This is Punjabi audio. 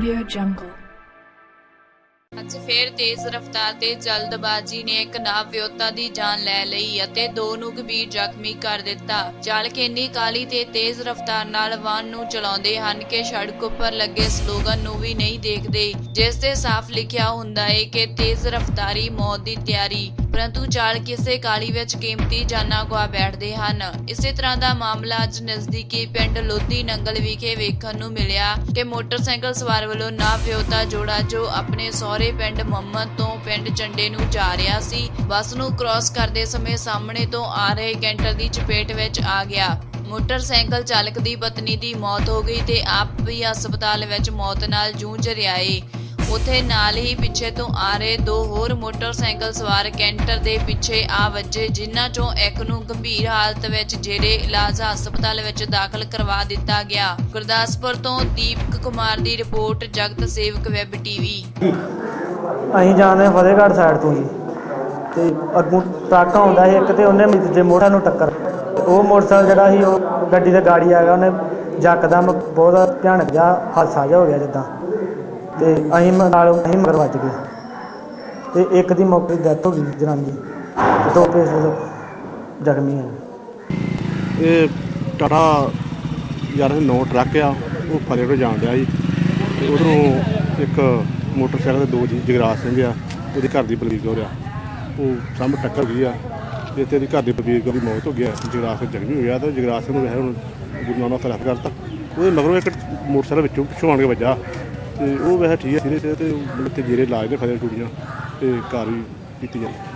Audio Jungle. ਅੱਜ ਫੇਰ ਤੇਜ਼ ਰਫ਼ਤਾਰ ਤੇ ਜਲਦਬਾਜ਼ੀ ਨੇ ਇੱਕ ਨਾਵਿਓਤਾ ਦੀ ਜਾਨ ਲੈ ਲਈ ਅਤੇ ਦੋ ਨੂੰ ਗੰਭੀਰ ਜ਼ਖਮੀ ਕਰ ਦਿੱਤਾ। ਚਾਲਕ ਇੰਨੀ ਕਾਲੀ ਤੇ ਤੇਜ਼ ਰਫ਼ਤਾਰ ਨਾਲ ਵਾਹਨ ਨੂੰ ਚਲਾਉਂਦੇ ਹਨ ਕਿ ਸੜਕ ਉੱਪਰ ਲੱਗੇ ਸਲੋਗਨ ਨੂੰ ਵੀ ਨਹੀਂ ਦੇਖਦੇ, ਜਿਸ ਤੇ ਸਾਫ਼ ਲਿਖਿਆ ਹੁੰਦਾ ਹੈ ਕਿ ਤੇਜ਼ ਰਫ਼ਤਾਰੀ ਮੌਤ ਦੀ ਤਿਆਰੀ। ਪਰੰਤੂ ਚਾਲਕ ਕਿਸੇ ਕਾਲੀ ਵਿੱਚ ਕੀਮਤੀ ਜਾਨਾਂ ਗਵਾ ਬੈਠਦੇ ਹਨ। ਇਸੇ ਤਰ੍ਹਾਂ ਦਾ ਮਾਮਲਾ ਅੱਜ ਨਜ਼ਦੀਕੀ ਪਿੰਡ ਲੋਧੀ ਨੰਗਲ ਵਿਖੇ ਵੇਖਣ ਨੂੰ ਮਿਲਿਆ ਕਿ ਮੋਟਰਸਾਈਕਲ ਸਵਾਰ ਵੱਲੋਂ ਨਾਵਿਓਤਾ ਜੋੜਾ ਜੋ ਆਪਣੇ ਸਹੁਰੇ ਪਿੰਡ ਮੁਹੰਮਦ ਤੋਂ ਪਿੰਡ ਚੰਡੇ ਨੂੰ ਜਾ ਰਿਹਾ ਸੀ। ਬੱਸ ਨੂੰ ਕ੍ਰਾਸ ਕਰਦੇ ਸਮੇਂ ਸਾਹਮਣੇ ਤੋਂ ਆ ਰਹੇ ਕੈਂਟਰ ਦੀ ਚਪੇਟ ਵਿੱਚ ਆ ਗਿਆ। ਮੋਟਰਸਾਈਕਲ ਚਾਲਕ ਦੀ ਪਤਨੀ ਦੀ ਮੌਤ ਹੋ ਗਈ ਤੇ ਆਪ ਵੀ ਹਸਪਤਾਲ ਵਿੱਚ ਮੌਤ ਨਾਲ ਜੂਝ ਰਿਹਾ ਏ। ਉਥੇ ਨਾਲ ਹੀ ਪਿੱਛੇ ਤੋਂ ਆ ਰਹੇ ਦੋ ਹੋਰ ਮੋਟਰਸਾਈਕਲ ਸਵਾਰ ਕੈਂਟਰ ਦੇ ਪਿੱਛੇ ਆ ਵੱਜੇ, ਜਿਨ੍ਹਾਂ ਚੋਂ ਇੱਕ ਨੂੰ ਗੰਭੀਰ ਹਾਲਤ ਵਿੱਚ ਜਿਹੜੇ ਇਲਾਜ ਹਸਪਤਾਲ ਵਿੱਚ ਦਾਖਲ ਕਰਵਾ ਦਿੱਤਾ ਗਿਆ। ਗੁਰਦਾਸਪੁਰ ਤੋਂ ਦੀਪਕ ਕੁਮਾਰ ਦੀ ਰਿਪੋਰਟ, ਜਗਤ ਸੇਵਕ ਵੈਬ ਟੀਵੀ। ਅਸੀਂ ਜਾਂਦੇ ਹਾਂ ਫਤਿਹਗੜ੍ਹ ਸਾਈਡ ਤੋਂ ਜੀ। ਤੇ ਅੱਗੋਂ ਟਰੱਕ ਆਉਂਦਾ ਸੀ, ਇੱਕ ਤੇ ਉਹਨੇ ਦੂਜੇ ਮੋਟਰ ਨੂੰ ਟੱਕਰ। ਤੇ ਉਹ ਮੋਟਰਸਾਈਕਲ ਜਿਹੜਾ ਸੀ, ਉਹ ਗੱਡੀ ਤੇ ਗਾੜੀ ਆ ਗਿਆ, ਉਹਨੇ ਯਕਦਮ ਬਹੁਤ ਭਿਆਨਕ ਜਿਹਾ ਹਾਦਸਾ ਜਿਹਾ ਹੋ ਗਿਆ ਜਿੱਦਾਂ। ਤੇ ਅਸੀਂ ਨਾਲ ਅਸੀਂ ਮਗਰ ਵੱਜ ਗਏ। ਤੇ ਇੱਕ ਦੀ ਮੌਕੇ ਤੇ ਡੈਥ ਹੋ ਗਈ ਜਨਾਨੀ। ਦੀ ਤੇ ਦੋ ਪੇਸ਼ੈਂਟ ਜ਼ਖਮੀ ਹਨ ਇਹ ਟਾਟਾ ਯਾਰ ਨੋ ਟਰੱਕ ਆ, ਉਹ ਫਤਿਹਗੜ੍ਹ ਜਾਣ ਡਿਆ ਜੀ ਉਧਰੋਂ ਇੱਕ ਮੋਟਰਸਾਈਕਲ ਦੇ ਦੋ ਜੀ, ਜਗਰਾਜ ਸਿੰਘ ਆ, ਉਹਦੇ ਘਰ ਦੀ ਬਲਵੀਰ ਕੌਰ ਆ। ਉਹ ਸਾਹਮਣੇ ਟੱਕਰ ਗਈ ਆ, ਤੇ ਤੇ ਉਹਦੀ ਘਰ ਦੀ ਬਲਵੀਰ ਕੌਰ ਦੀ ਮੌਤ ਹੋ ਗਿਆ ਜਗਰਾਜ ਸਿੰਘ ਜ਼ਖਮੀ ਹੋਇਆ ਗਿਆ ਜਗਰਾਜ ਸਿੰਘ ਨੂੰ ਵੈਸੇ ਹੁਣ ਗੁਰੂ ਨਾਨਕ ਰੈਫਰ ਕਰਤਾ। ਉਹਦੇ ਮਗਰੋਂ ਇੱਕ ਮੋਟਰਸਾਈਕਲ ਵਿੱਚੋਂ ਪਿੱਛੋਂ ਆਣ ਕੇ ਵੱਜਾ, ਤੇ ਉਹ ਵੈਸੇ ਠੀਕ ਹੈ ਸੀਰੀਅਸ ਤੇ ਤੇ ਜੇਰੇ ਇਲਾਜ ਦੇ ਫਤਿਹ ਕੁੜੀਆਂ, ਤੇ ਘਰ ਵੀ ਕੀਤੀ ਜਾਂਦੀ